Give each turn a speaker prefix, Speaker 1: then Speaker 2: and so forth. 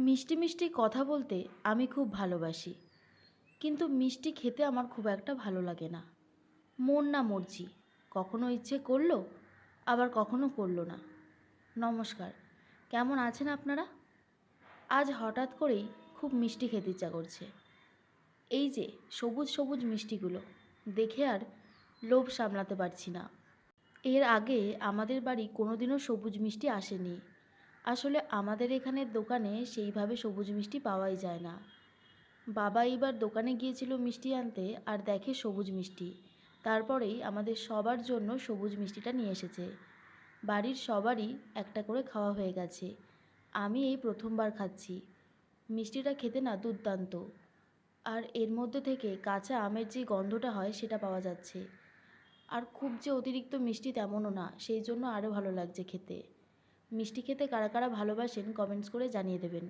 Speaker 1: মিষ্টি মিষ্টি কথা বলতে আমি খুব ভালোবাসি। কিন্তু মিষ্টি খেতে আমার খুব একটা ভালো লাগে না। মন না মরজি। কখনো ইচ্ছে করল, আবার কখনো করল না। নমস্কার। কেমন আছেন আপনারা? আজ হঠাৎ করেই খুব মিষ্টি খেতে ইচ্ছা করছে। এই যে সবুজ সবুজ মিষ্টিগুলো, দেখে আর লোভ সামলাতে পারছি না। এর আগে আমাদের বাড়ি কোনোদিনও সবুজ মিষ্টি আসেনি। আসলে আমাদের এখানের দোকানে সেইভাবে সবুজ মিষ্টি পাওয়াই যায় না। বাবা এইবার দোকানে গিয়েছিল মিষ্টি আনতে আর দেখে সবুজ মিষ্টি। তারপরেই আমাদের সবার জন্য সবুজ মিষ্টিটা নিয়ে এসেছে। বাড়ির সবারই একটা করে খাওয়া হয়ে গেছে। আমি এই প্রথমবার খাচ্ছি। মিষ্টিটা খেতে না দুর্দান্ত। আর এর মধ্যে থেকে কাঁচা আমের যে গন্ধটা হয় সেটা পাওয়া যাচ্ছে। আর খুব যে অতিরিক্ত মিষ্টি তেমনও না, সেই জন্য আরও ভালো লাগছে খেতে। মিষ্টি খেতে কারা কারা ভালোবাসেন কমেন্টস করে জানিয়ে দেবেন।